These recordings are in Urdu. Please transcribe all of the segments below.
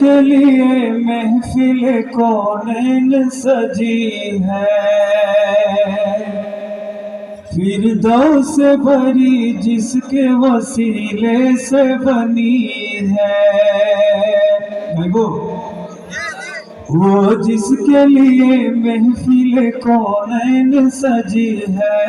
کے لیے محفل کونین سجی ہے؟ فردو سے بھری جس کے وسیلے سے بنی ہے۔ محبوب وہ جس کے لیے محفل کونین سجی ہے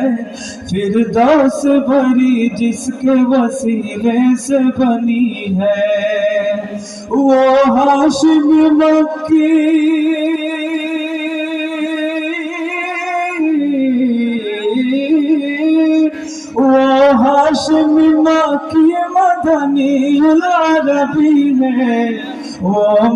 فردو سے بھری جس کے وسیلے سے بنی ہے۔ وہ ہاشم مکی۔ وہ ہاشم مکی مدنی العربی ہے ও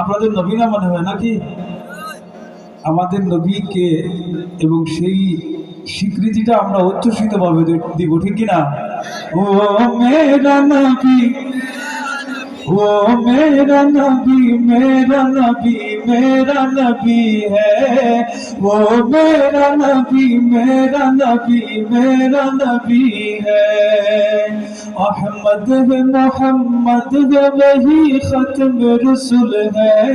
আপনাদের নবী না মনে হয় নাকি? আমাদের নবীকে এবং সেই স্বীকৃতিটা আমরা উচ্ছ্বসিতভাবে দিব, ঠিক কিনা? ও মেরা নবী وہ میرا نبی میرا نبی میرا نبی ہے۔ وہ میرا نبی میرا نبی میرا نبی ہے۔ احمد محمد وہی ختم رسول ہے۔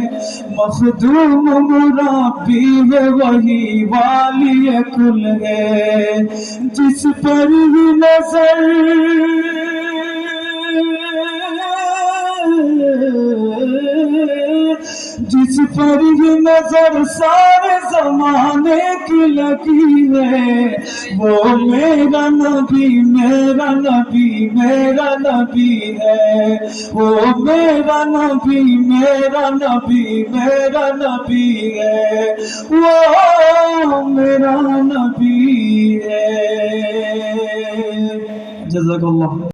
مخدوم مرابی ہے وہی والی کل ہے۔ جس پر ہی نظر جس پر یہ نظر سارے زمانے کی لگی ہے۔ وہ میرا نبی میرا نبی میرا نبی ہے۔ وہ میرا نبی میرا نبی میرا نبی ہے۔ وہ میرا نبی ہے۔ جزاک اللہ